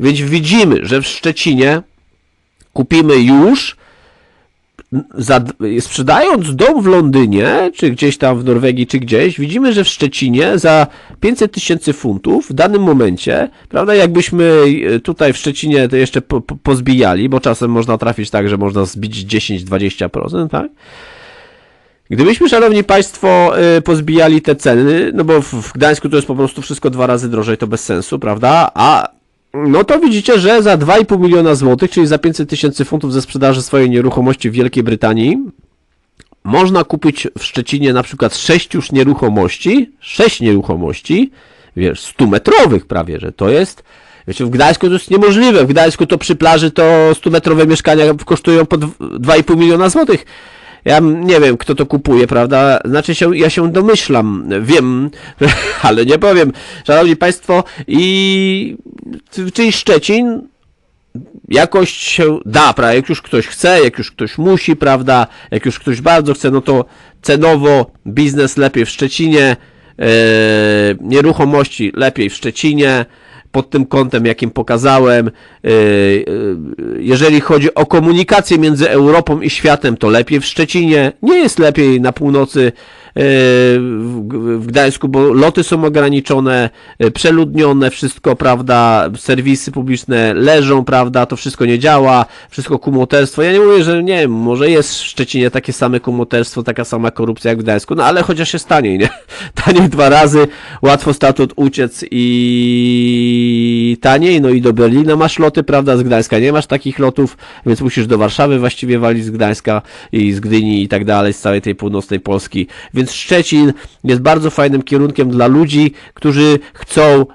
Więc widzimy, że w Szczecinie kupimy już za, sprzedając dom w Londynie, czy gdzieś tam w Norwegii, czy gdzieś, widzimy, że w Szczecinie za 500 tysięcy funtów w danym momencie, prawda, jakbyśmy e, tutaj w Szczecinie to jeszcze po, po, pozbijali, bo czasem można trafić tak, że można zbić 10-20%, tak? Gdybyśmy, szanowni państwo, e, pozbijali te ceny, no bo w Gdańsku to jest po prostu wszystko dwa razy drożej, to bez sensu, prawda? A no to widzicie, że za 2,5 miliona złotych, czyli za 500 tysięcy funtów ze sprzedaży swojej nieruchomości w Wielkiej Brytanii, można kupić w Szczecinie na przykład 6 już nieruchomości, 6 nieruchomości, wiesz, 100 metrowych prawie, że to jest, wiecie, w Gdańsku to jest niemożliwe, w Gdańsku to przy plaży to 100 metrowe mieszkania kosztują po 2,5 miliona złotych. Ja nie wiem, kto to kupuje, prawda? Znaczy się, ja się domyślam, wiem, ale nie powiem. Szanowni Państwo, i czyli Szczecin jakoś się da, prawda? Jak już ktoś chce, jak już ktoś musi, prawda? Jak już ktoś bardzo chce, no to cenowo biznes lepiej w Szczecinie, yy, nieruchomości lepiej w Szczecinie, pod tym kątem, jakim pokazałem. E, e, jeżeli chodzi o komunikację między Europą i światem, to lepiej w Szczecinie, nie jest lepiej na północy w Gdańsku, bo loty są ograniczone, e, przeludnione, wszystko, prawda, serwisy publiczne leżą, prawda, to wszystko nie działa, wszystko kumoterstwo. Ja nie mówię, że nie wiem, może jest w Szczecinie takie same kumoterstwo, taka sama korupcja jak w Gdańsku, no ale chociaż jest taniej, nie? Taniej dwa razy, łatwo statut uciec i taniej, no i do Berlina masz loty, prawda, z Gdańska. Nie masz takich lotów, więc musisz do Warszawy właściwie walić z Gdańska i z Gdyni i tak dalej, z całej tej północnej Polski, więc Szczecin jest bardzo fajnym kierunkiem dla ludzi, którzy chcą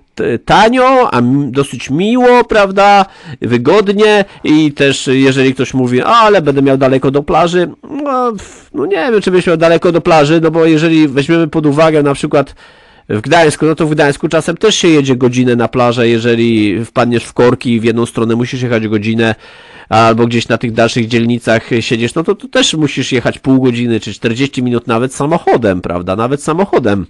tanio, a dosyć miło, prawda, wygodnie i też jeżeli ktoś mówi, ale będę miał daleko do plaży, no, no nie wiem, czy byś miał daleko do plaży, no bo jeżeli weźmiemy pod uwagę na przykład w Gdańsku, no to w Gdańsku czasem też się jedzie godzinę na plażę, jeżeli wpadniesz w korki i w jedną stronę musisz jechać godzinę, albo gdzieś na tych dalszych dzielnicach siedzisz, no to, to też musisz jechać pół godziny czy 40 minut nawet samochodem, prawda? Nawet samochodem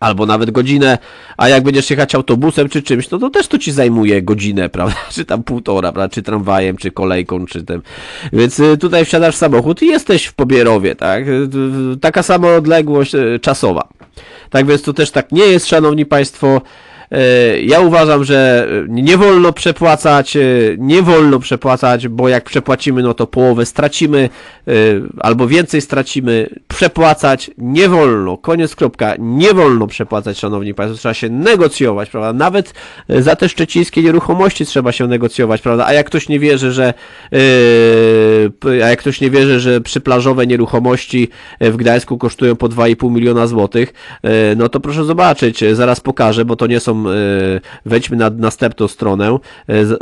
albo nawet godzinę, a jak będziesz jechać autobusem czy czymś, no to też to ci zajmuje godzinę, prawda, czy tam półtora, prawda, czy tramwajem, czy kolejką, czy tym. Więc y, tutaj wsiadasz w samochód i jesteś w Pobierowie, tak, y, taka sama odległość y, czasowa. Tak więc to też tak nie jest, szanowni państwo, ja uważam, że nie wolno przepłacać, e, nie wolno przepłacać, bo jak przepłacimy, no to połowę stracimy, e, albo więcej stracimy. Przepłacać nie wolno. Koniec, kropka. Nie wolno przepłacać, szanowni państwo. Trzeba się negocjować, prawda? Nawet za te szczecińskie nieruchomości trzeba się negocjować, prawda? A jak ktoś nie wierzy, że a jak ktoś nie wierzy, że przyplażowe nieruchomości w Gdańsku kosztują po 2,5 miliona złotych, no to proszę zobaczyć, zaraz pokażę, bo to nie są E, wejdźmy na następną stronę, e,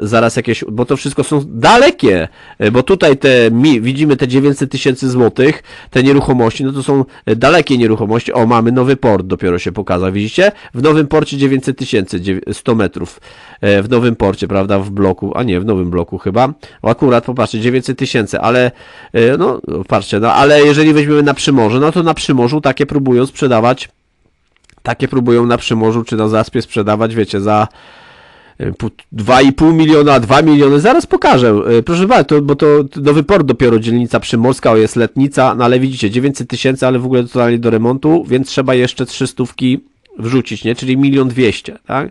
zaraz jakieś, bo to wszystko są dalekie, e, bo tutaj te, widzimy te 900 tysięcy złotych, te nieruchomości, no to są dalekie nieruchomości, o mamy nowy port, dopiero się pokazał, widzicie? W nowym porcie 900 tysięcy, 100 metrów, w nowym porcie, prawda, w bloku, a nie, w nowym bloku chyba, akurat, popatrzcie, 900 tysięcy, ale, no, patrzcie, no, ale jeżeli weźmiemy na Przymorze, no to na Przymorzu takie próbują sprzedawać takie próbują na Przymorzu czy na Zaspie sprzedawać, wiecie, za 2,5 e, miliona, 2 miliony, zaraz pokażę. E, proszę bardzo, bo to nowy port dopiero, dzielnica Przymorska, o jest letnica, no ale widzicie, 900 tysięcy, ale w ogóle totalnie do remontu, więc trzeba jeszcze 300 wrzucić, nie? Czyli milion dwieście, tak?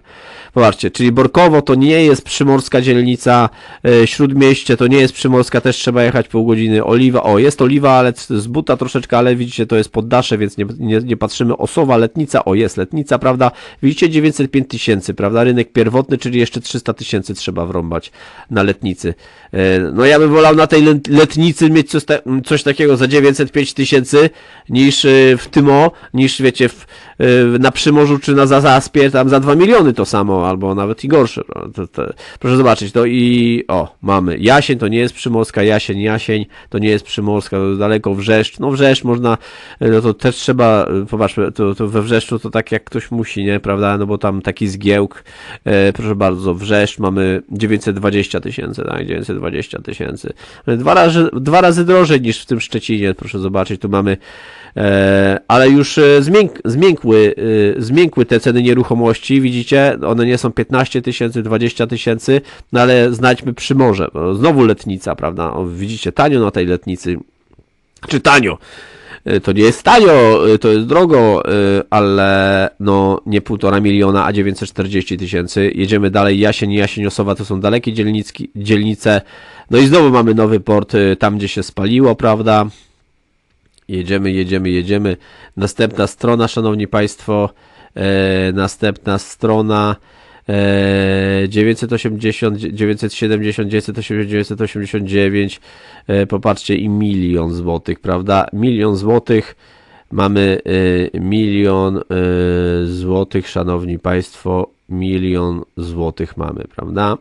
Popatrzcie, czyli Borkowo to nie jest przymorska dzielnica, e, Śródmieście to nie jest przymorska, też trzeba jechać pół godziny. Oliwa, o jest Oliwa, ale z buta troszeczkę, ale widzicie to jest poddasze, więc nie, nie, nie patrzymy. Osowa, Letnica, o jest Letnica, prawda? Widzicie 905 tysięcy, prawda? Rynek pierwotny, czyli jeszcze 300 tysięcy trzeba wrąbać na Letnicy. E, no ja bym wolał na tej Letnicy mieć coś, ta, coś takiego za 905 tysięcy niż e, w Tymo, niż wiecie w, na Przymorzu czy na Zazaspie, tam za 2 miliony to samo albo nawet i gorsze. No, to, to, proszę zobaczyć, to i o, mamy. Jasień to nie jest przymorska, jasień, jasień to nie jest przymorska, to daleko wrzeszcz. No wrzeszcz można, no to też trzeba, popatrzmy, to, to we wrzeszczu to tak jak ktoś musi, nie, prawda, no bo tam taki zgiełk, e, proszę bardzo, wrzeszcz mamy 920 tysięcy, tak, 920 tysięcy. Dwa razy, dwa razy drożej niż w tym Szczecinie, proszę zobaczyć, tu mamy E, ale już e, zmięk, zmiękły, e, zmiękły te ceny nieruchomości, widzicie, one nie są 15 tysięcy, 20 tysięcy, no ale znajdźmy przy morze, bo znowu letnica, prawda, widzicie, tanio na tej letnicy, czy tanio, E, to nie jest tanio, e, to jest drogo, ale no nie półtora miliona, a 940 tysięcy. Jedziemy dalej, Jasień Jasieniosowa to są dalekie dzielnice. No i znowu mamy nowy port, tam gdzie się spaliło, prawda? Jedziemy, jedziemy, jedziemy. Następna strona, szanowni państwo, następna strona. 980, 970, 980, 989, popatrzcie i milion złotych, prawda? Milion złotych, mamy e, milion e, złotych, szanowni państwo, milion złotych mamy, prawda?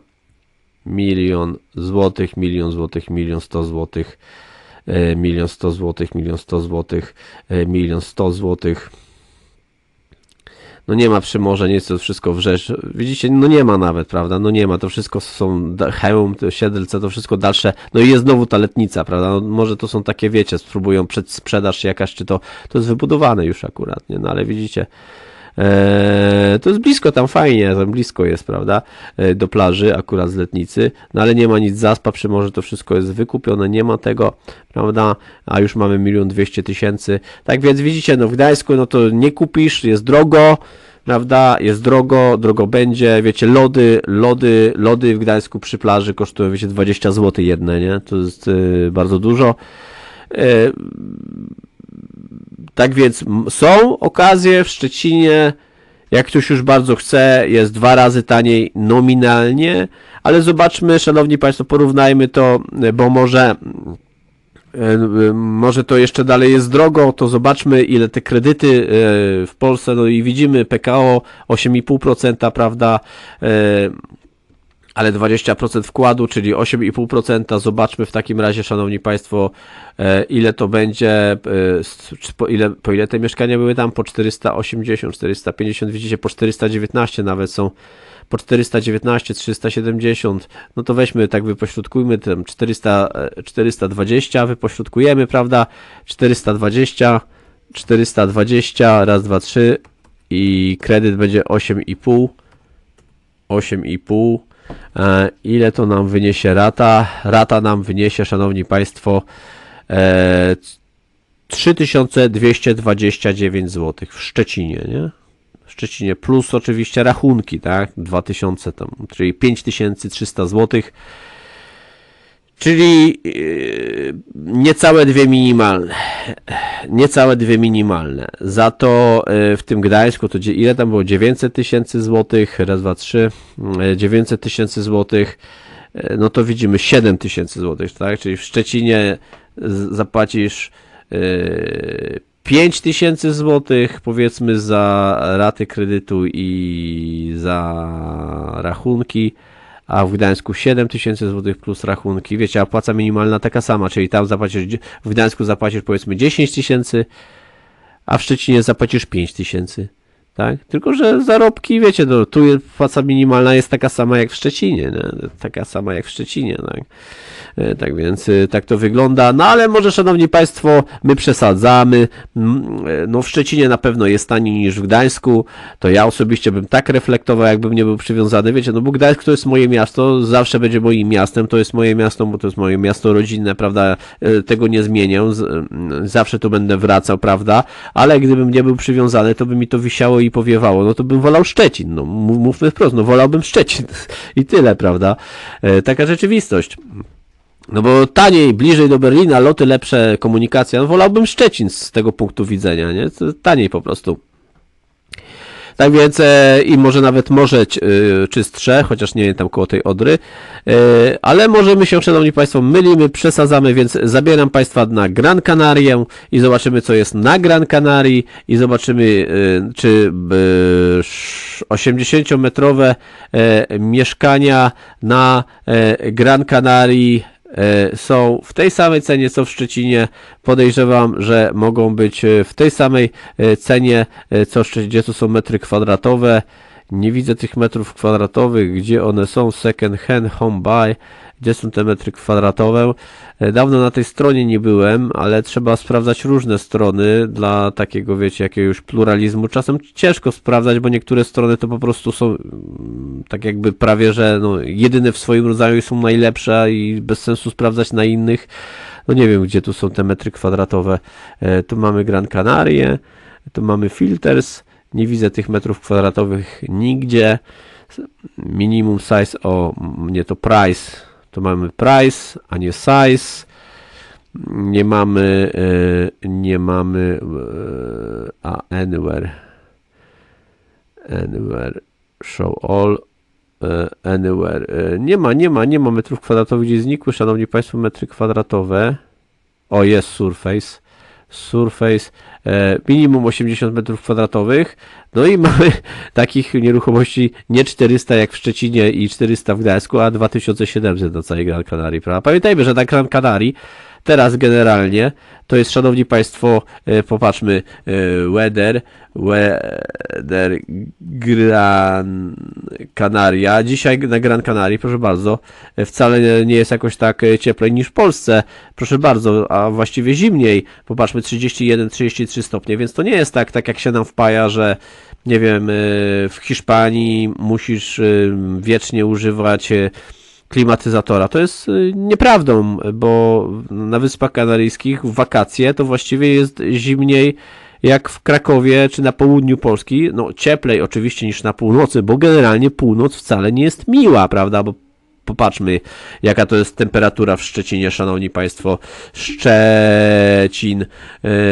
Milion złotych, milion złotych, milion sto złotych, e, milion sto złotych, milion sto złotych, milion sto złotych no nie ma nie jest to wszystko wrzesz. Widzicie, no nie ma nawet, prawda? No nie ma, to wszystko są hełm, siedlce, to wszystko dalsze. No i jest znowu ta letnica, prawda? No może to są takie, wiecie, spróbują przed sprzedaż jakaś, czy to, to jest wybudowane już akurat, nie? No ale widzicie, to jest blisko, tam fajnie, tam blisko jest, prawda, eee, do plaży, akurat z letnicy, no ale nie ma nic zaspa przy morzu, to wszystko jest wykupione, nie ma tego, prawda, a już mamy milion dwieście tysięcy, tak więc widzicie, no w Gdańsku, no to nie kupisz, jest drogo, prawda, jest drogo, drogo będzie, wiecie, lody, lody, lody w Gdańsku przy plaży kosztują, wiecie, 20 zł jedne, nie, to jest y, bardzo dużo, y, tak więc są okazje w Szczecinie, jak ktoś już bardzo chce, jest dwa razy taniej nominalnie, ale zobaczmy, szanowni państwo, porównajmy to, bo może e, może to jeszcze dalej jest drogo, to zobaczmy ile te kredyty e, w Polsce, no i widzimy PKO 8,5%, prawda, e, ale 20% wkładu, czyli 8,5%. Zobaczmy w takim razie, szanowni państwo, e, ile to będzie, e, po ile, po ile te mieszkania były tam, po 480, 450, widzicie, po 419 nawet są, po 419, 370, no to weźmy, tak wypośrodkujmy, tam 400, 420 wypośrodkujemy, prawda, 420, 420, raz, dwa, trzy i kredyt będzie 8,5, 8,5, E, ile to nam wyniesie rata? Rata nam wyniesie, szanowni państwo, 3229 e, zł w Szczecinie, nie? W Szczecinie plus oczywiście rachunki, tak? 2000 tam, czyli 5300 złotych Czyli yy, niecałe dwie minimalne. Niecałe dwie minimalne. Za to yy, w tym Gdańsku to ile tam było? 900 tysięcy złotych, raz, dwa, trzy, 900 yy, tysięcy złotych, no to widzimy 7 tysięcy złotych, tak? Czyli w Szczecinie zapłacisz 5 tysięcy złotych, powiedzmy za raty kredytu i za rachunki, a w Gdańsku 7 tysięcy złotych plus rachunki. Wiecie, a płaca minimalna taka sama, czyli tam zapłacisz, w Gdańsku zapłacisz powiedzmy 10 tysięcy, a w Szczecinie zapłacisz 5 tysięcy. Tak? Tylko, że zarobki, wiecie, no, tu płaca minimalna jest taka sama jak w Szczecinie, nie? taka sama jak w Szczecinie. Tak? E, tak więc e, tak to wygląda. No ale może, szanowni państwo, my przesadzamy. E, no w Szczecinie na pewno jest taniej niż w Gdańsku. To ja osobiście bym tak reflektował, jakbym nie był przywiązany. Wiecie, no bo Gdańsk to jest moje miasto, zawsze będzie moim miastem. To jest moje miasto, bo to jest moje miasto rodzinne, prawda? Tego nie zmienię. Zawsze tu będę wracał, prawda? Ale gdybym nie był przywiązany, to by mi to wisiało i powiewało. No to bym wolał Szczecin. No mówmy wprost, no wolałbym Szczecin. I tyle, prawda? Taka rzeczywistość. No bo taniej, bliżej do Berlina, loty lepsze, komunikacja. No wolałbym Szczecin z tego punktu widzenia, nie? Taniej po prostu. Tak więc e, i może nawet morze e, czystsze, chociaż nie tam koło tej Odry, e, ale możemy się, szanowni państwo, mylimy, przesadzamy, więc zabieram państwa na Gran Canarię i zobaczymy, co jest na Gran Canarii i zobaczymy, czy 80-metrowe e, mieszkania na Gran Canarii są w tej samej cenie co w Szczecinie. Podejrzewam, że mogą być e, w tej samej e, cenie co w Szczecinie, to są metry kwadratowe Nie widzę tych metrów kwadratowych, gdzie one są. Second hand home buy. Gdzie są te metry kwadratowe? E, Dawno na tej stronie nie byłem, ale trzeba sprawdzać różne strony dla takiego, wiecie, jakiegoś pluralizmu. Czasem ciężko sprawdzać, bo niektóre strony to po prostu są mm, tak jakby prawie, że no, jedyne w swoim rodzaju są najlepsze i bez sensu sprawdzać na innych. No nie wiem, gdzie tu są te metry kwadratowe. E, Tu mamy Gran Canaria, tu mamy filters. Nie widzę tych metrów kwadratowych nigdzie. Minimum size, o, nie to price. Tu mamy price, a nie size. Nie mamy, e, nie mamy, e, a anywhere. Anywhere, show all. e, Anywhere. Nie ma, nie ma, nie ma metrów kwadratowych, gdzie znikły, szanowni państwo, metry kwadratowe. O, jest Surface. Surface. E, minimum 80 metrów kwadratowych. No i mamy takich nieruchomości nie 400 jak w Szczecinie i 400 w Gdańsku, a 2700 na całej Gran Canaria, prawda? Pamiętajmy, że na Gran Canaria teraz generalnie to jest, szanowni państwo, e, popatrzmy, e, weather, weather Gran Canaria. Dzisiaj na Gran Canaria, proszę bardzo, e, wcale nie- jest jakoś tak cieplej niż w Polsce, proszę bardzo, a właściwie zimniej. Popatrzmy, 31-33 stopnie, więc to nie jest tak, tak jak się nam wpaja, że nie wiem, w Hiszpanii musisz wiecznie używać klimatyzatora. To jest y, nieprawdą, bo na Wyspach Kanaryjskich w wakacje to właściwie jest zimniej jak w Krakowie czy na południu Polski. No cieplej oczywiście niż na północy, bo generalnie północ wcale nie jest miła, prawda? Bo popatrzmy, jaka to jest temperatura w Szczecinie, szanowni państwo. Szczecin,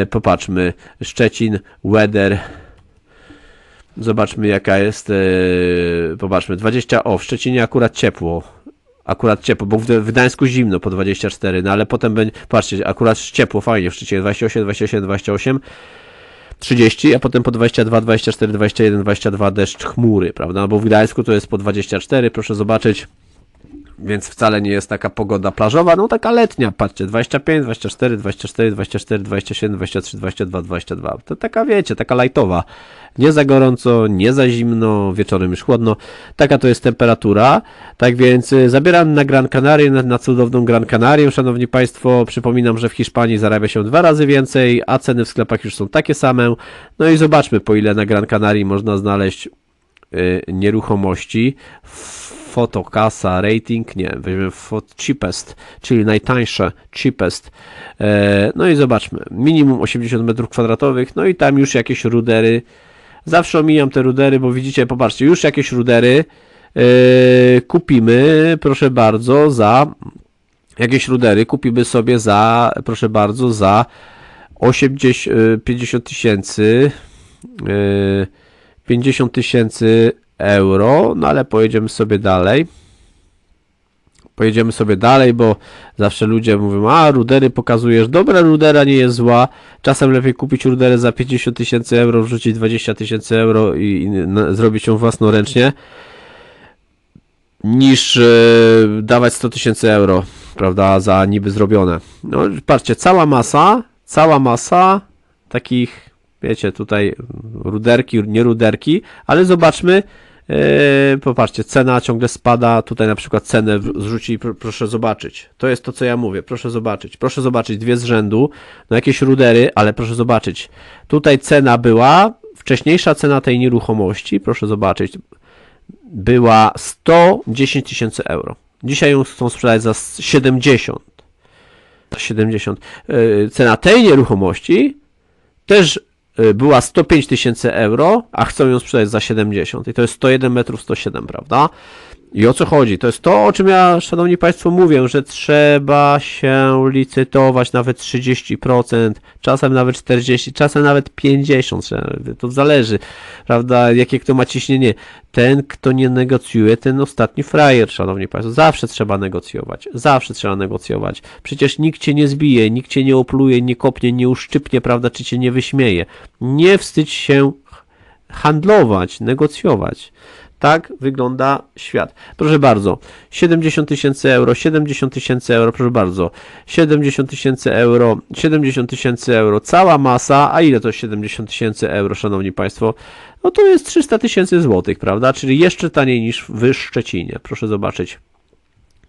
y, popatrzmy, Szczecin, weather, Zobaczmy jaka jest, yy, popatrzmy, 20, o w Szczecinie akurat ciepło, akurat ciepło, bo w, Gdańsku zimno po 24, no ale potem będzie, patrzcie, akurat ciepło, fajnie w Szczecinie 28, 27, 28, 30, a potem po 22, 24, 21, 22 deszcz chmury, prawda, bo w Gdańsku to jest po 24, proszę zobaczyć, więc wcale nie jest taka pogoda plażowa, no taka letnia, patrzcie, 25, 24, 24, 24, 27, 23, 22, 22, to taka wiecie, taka lajtowa, nie za gorąco, nie za zimno, wieczorem już chłodno, taka to jest temperatura, tak więc y, zabieram na Gran Canaria, na, na cudowną Gran Canarię, szanowni państwo, przypominam, że w Hiszpanii zarabia się dwa razy więcej, a ceny w sklepach już są takie same, no i zobaczmy po ile na Gran Canaria można znaleźć y, nieruchomości. Fotokasa, rating, nie, weźmiemy cheapest, czyli najtańsze, cheapest. E, no i zobaczmy, minimum 80 metrów kwadratowych, no i tam już jakieś rudery. Zawsze omijam te rudery, bo widzicie, popatrzcie, już jakieś rudery e, kupimy, proszę bardzo, za jakieś rudery kupimy sobie za, proszę bardzo, za 80, e, 50 tysięcy, e, 50 tysięcy euro, no ale pojedziemy sobie dalej. Pojedziemy sobie dalej, bo zawsze ludzie mówią, a rudery pokazujesz, dobra rudera nie jest zła, czasem lepiej kupić ruderę za 50 tysięcy euro, wrzucić 20 tysięcy euro i, i na, zrobić ją własnoręcznie, niż e, dawać 100 tysięcy euro, prawda, za niby zrobione. No patrzcie, cała masa, cała masa takich, wiecie, tutaj ruderki, nie ruderki, ale zobaczmy, Yy, popatrzcie, cena ciągle spada. Tutaj na przykład cenę w- zrzuci, pr- proszę zobaczyć. To jest to, co ja mówię. Proszę zobaczyć. Proszę zobaczyć dwie z rzędu. No jakieś rudery, ale proszę zobaczyć. Tutaj cena była, wcześniejsza cena tej nieruchomości, proszę zobaczyć, była 110 tysięcy euro. Dzisiaj ją chcą sprzedać za 70. 70. Yy, Cena tej nieruchomości też była 105 tysięcy euro, a chcą ją sprzedać za 70. I to jest 101 metrów 107, prawda? I o co chodzi? To jest to, o czym ja, szanowni państwo, mówię, że trzeba się licytować nawet 30%, czasem nawet 40%, czasem nawet 50%. To zależy, prawda, jakie kto ma ciśnienie. Ten, kto nie negocjuje, ten ostatni frajer, szanowni państwo. Zawsze trzeba negocjować. Zawsze trzeba negocjować. Przecież nikt cię nie zbije, nikt cię nie opluje, nie kopnie, nie uszczypnie, prawda, czy cię nie wyśmieje. Nie wstydź się handlować, negocjować. Tak wygląda świat. Proszę bardzo, 70 tysięcy euro, 70 tysięcy euro, proszę bardzo, 70 tysięcy euro, 70 tysięcy euro, cała masa, a ile to 70 tysięcy euro, szanowni państwo? No to jest 300 tysięcy złotych, prawda? Czyli jeszcze taniej niż w Szczecinie. Proszę zobaczyć.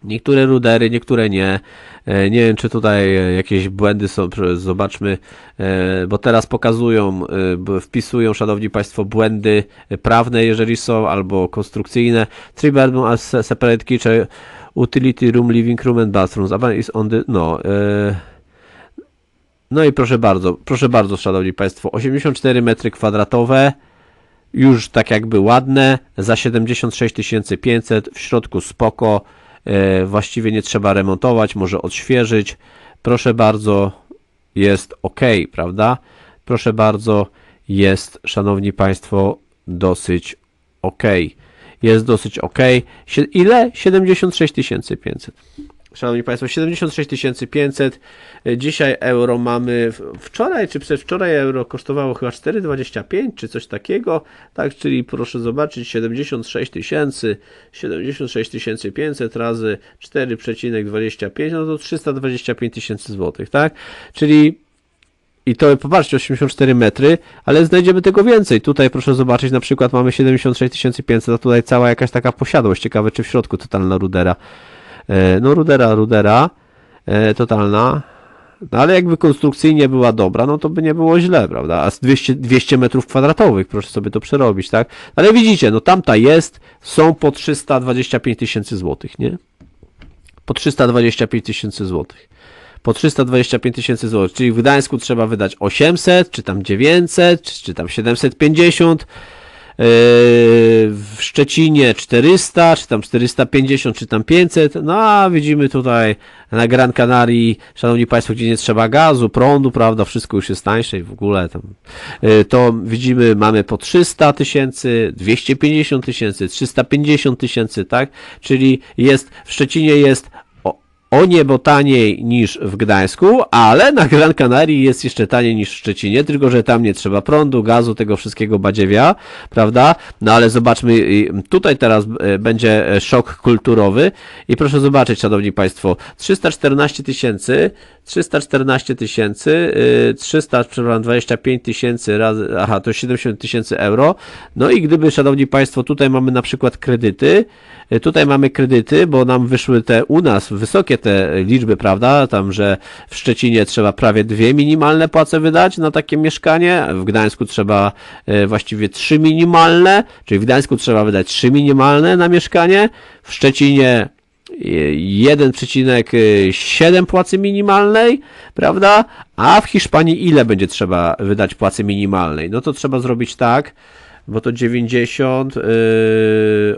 Niektóre rudery, niektóre nie. E, Nie wiem, czy tutaj e, jakieś błędy są. Zobaczmy, e, bo teraz pokazują, wpisują, szanowni państwo, błędy prawne, jeżeli są, albo konstrukcyjne. Three bedroom as se- separate kitchen, utility room, living room and bathrooms. Avant is on the, no, no i proszę bardzo, proszę bardzo, szanowni państwo, 84 metry kwadratowe, już tak jakby ładne, za 76 500, w środku spoko, właściwie nie trzeba remontować, może odświeżyć, proszę bardzo, jest ok, prawda? Proszę bardzo, jest, szanowni państwo, dosyć ok. Jest dosyć ok. Ile? 76 500. Szanowni Państwo, 76 500. E, Dzisiaj euro mamy. Wczoraj czy przedwczoraj euro kosztowało chyba 4,25 czy coś takiego. Tak, czyli proszę zobaczyć 76 tysięcy, 76 500 razy 4,25, no to 325 tysięcy złotych, tak? Czyli i to popatrzcie, 84 metry, ale znajdziemy tego więcej. Tutaj proszę zobaczyć, na przykład mamy 76 500, a tutaj cała jakaś taka posiadłość. Ciekawe, czy w środku totalna rudera. E, No rudera, rudera, e, totalna. No ale jakby konstrukcyjnie była dobra, no to by nie było źle, prawda? A z 200, 200 metrów kwadratowych, proszę sobie to przerobić, tak? Ale widzicie, no tamta jest, są po 325 tysięcy złotych, nie? Po 325 tysięcy złotych. Po 325 tysięcy złotych, czyli w Gdańsku trzeba wydać 800, czy tam 900, czy, czy tam 750, Yy, w Szczecinie 400, czy tam 450, czy tam 500, no a widzimy tutaj na Gran Canarii, szanowni państwo, gdzie nie trzeba gazu, prądu, prawda, wszystko już jest tańsze i w ogóle tam, yy, to widzimy, mamy po 300 tysięcy, 250 tysięcy, 350 tysięcy, tak, czyli jest, w Szczecinie jest o, niebo taniej niż w Gdańsku, ale na Gran Canarii jest jeszcze taniej niż w Szczecinie, tylko że tam nie trzeba prądu, gazu, tego wszystkiego badziewia, prawda? No ale zobaczmy, tutaj teraz y, będzie e, szok kulturowy i proszę zobaczyć, szanowni państwo, 314 tysięcy, 314 tysięcy, y, 300, przepraszam, 25 tysięcy razy, aha, to 70 tysięcy euro, no i gdyby, szanowni państwo, tutaj mamy na przykład kredyty, y, tutaj mamy kredyty, bo nam wyszły te u nas wysokie te liczby, prawda, tam, że w Szczecinie trzeba prawie dwie minimalne płace wydać na takie mieszkanie, w Gdańsku trzeba e, właściwie trzy minimalne, czyli w Gdańsku trzeba wydać trzy minimalne na mieszkanie, w Szczecinie 1,7 płacy minimalnej, prawda? A w Hiszpanii ile będzie trzeba wydać płacy minimalnej? No to trzeba zrobić tak, bo to 90, yy,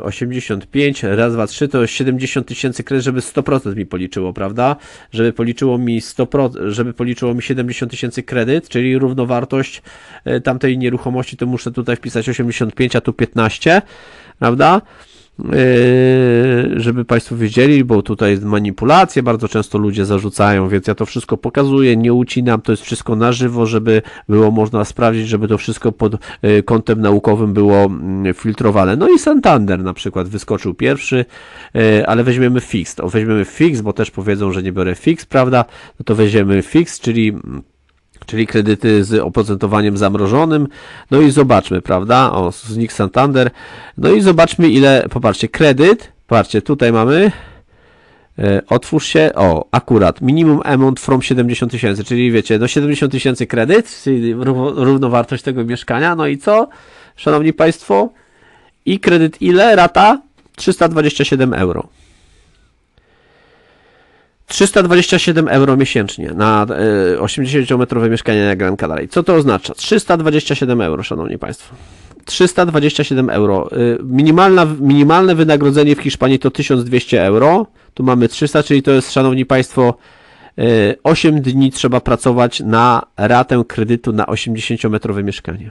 85, raz, dwa, trzy, to 70 tysięcy kredyt, żeby 100% mi policzyło, prawda? Żeby policzyło mi 100%, żeby policzyło mi 70 tysięcy kredyt, czyli równowartość yy, tamtej nieruchomości, to muszę tutaj wpisać 85, a tu 15, prawda? Yy, żeby Państwo wiedzieli, bo tutaj jest manipulacje, bardzo często ludzie zarzucają, więc ja to wszystko pokazuję, nie ucinam, to jest wszystko na żywo, żeby było można sprawdzić, żeby to wszystko pod yy, kątem naukowym było mm, filtrowane. No i Santander na przykład wyskoczył pierwszy, yy, ale weźmiemy fixed. O, weźmiemy fix, bo też powiedzą, że nie biorę fix, prawda? No to weźmiemy fix, czyli mm, czyli kredyty z oprocentowaniem zamrożonym. No i zobaczmy, prawda? O, znik Santander. No i zobaczmy, ile, popatrzcie, kredyt, patrzcie, tutaj mamy, e, otwórz się, o, akurat, minimum amount from 70 tysięcy, czyli wiecie, no 70 tysięcy kredyt, czyli rów- równowartość tego mieszkania, no i co, szanowni państwo, i kredyt ile, rata? 327 euro. 327 euro miesięcznie na e, 80-metrowe mieszkanie na Gran Canaria. Co to oznacza? 327 euro, szanowni państwo. 327 euro. Y, Minimalna, minimalne wynagrodzenie w Hiszpanii to 1200 euro. Tu mamy 300, czyli to jest, szanowni państwo, y, 8 dni trzeba pracować na ratę kredytu na 80-metrowe mieszkanie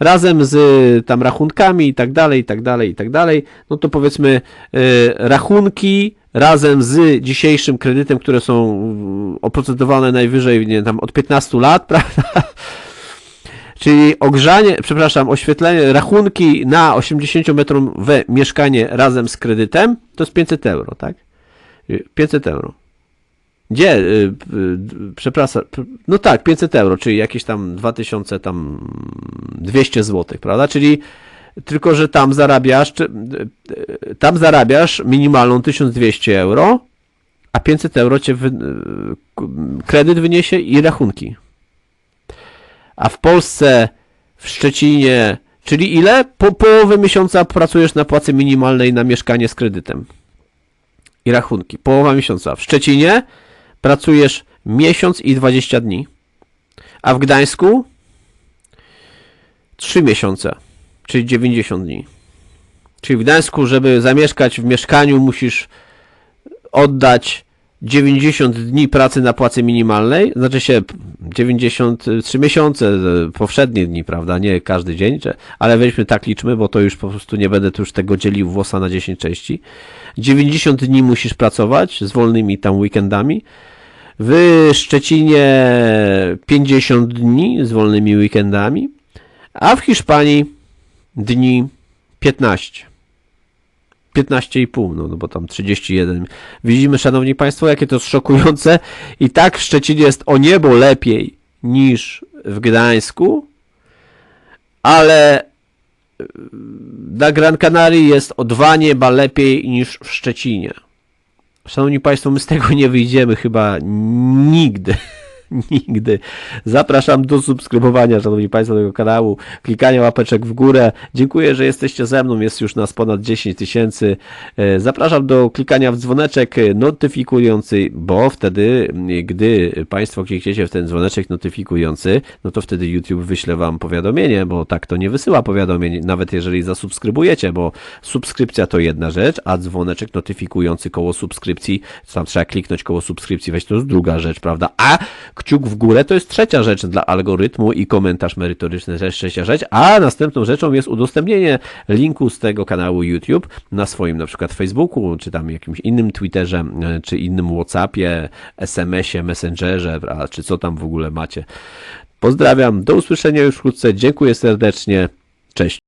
razem z tam rachunkami i tak dalej, i tak dalej, i tak dalej, no to powiedzmy rachunki razem z dzisiejszym kredytem, które są y, oprocentowane najwyżej, nie tam od 15 lat, prawda? Czyli ogrzanie, przepraszam, oświetlenie, rachunki na 80-metrowe mieszkanie razem z kredytem to jest 500 euro, tak? Y, 500 euro. Gdzie? Y, y, Przepraszam, no tak, 500 euro, czyli jakieś tam 2000, tam 200 zł, prawda? Czyli tylko, że tam zarabiasz, y, tam zarabiasz minimalną 1200 euro, a 500 euro cię wy, k- kredyt wyniesie i rachunki. A w Polsce, w Szczecinie, czyli ile? Po połowę miesiąca pracujesz na płacy minimalnej na mieszkanie z kredytem. I rachunki. Połowa miesiąca. W Szczecinie pracujesz miesiąc i 20 dni. A w Gdańsku 3 miesiące, czyli 90 dni. Czyli w Gdańsku, żeby zamieszkać w mieszkaniu, musisz oddać 90 dni pracy na płacy minimalnej, znaczy się 93 miesiące, e, powszednie dni, prawda, nie każdy dzień, ale weźmy tak liczmy, bo to już po prostu nie będę tu już tego dzielił włosa na 10 części. 90 dni musisz pracować z wolnymi tam weekendami. W Szczecinie 50 dni z wolnymi weekendami, a w Hiszpanii dni 15. 15,5, no, no bo tam 31. Widzimy, szanowni państwo, jakie to jest szokujące. I tak w Szczecinie jest o niebo lepiej niż w Gdańsku, ale yy, na Gran Canaria jest o dwa nieba lepiej niż w Szczecinie. Szanowni Państwo, my z tego nie wyjdziemy chyba nigdy. Nigdy. Zapraszam do subskrybowania, Szanowni Państwo, tego kanału, klikania łapeczek w górę. Dziękuję, że jesteście ze mną. Jest już nas ponad 10 tysięcy. E, Zapraszam do klikania w dzwoneczek notyfikujący, bo wtedy, gdy Państwo klikniecie w ten dzwoneczek notyfikujący, no to wtedy YouTube wyśle Wam powiadomienie, bo tak to nie wysyła powiadomień, nawet jeżeli zasubskrybujecie, bo subskrypcja to jedna rzecz, a dzwoneczek notyfikujący koło subskrypcji, tam trzeba kliknąć koło subskrypcji, weź to jest druga rzecz, prawda? A kciuk w górę to jest trzecia rzecz dla algorytmu i komentarz merytoryczny to jest trzecia rzecz, a następną rzeczą jest udostępnienie linku z tego kanału YouTube na swoim na przykład Facebooku, czy tam jakimś innym Twitterze, e, czy innym Whatsappie, SMS-ie, Messengerze, czy co tam w ogóle macie. Pozdrawiam, do usłyszenia już wkrótce, dziękuję serdecznie, cześć.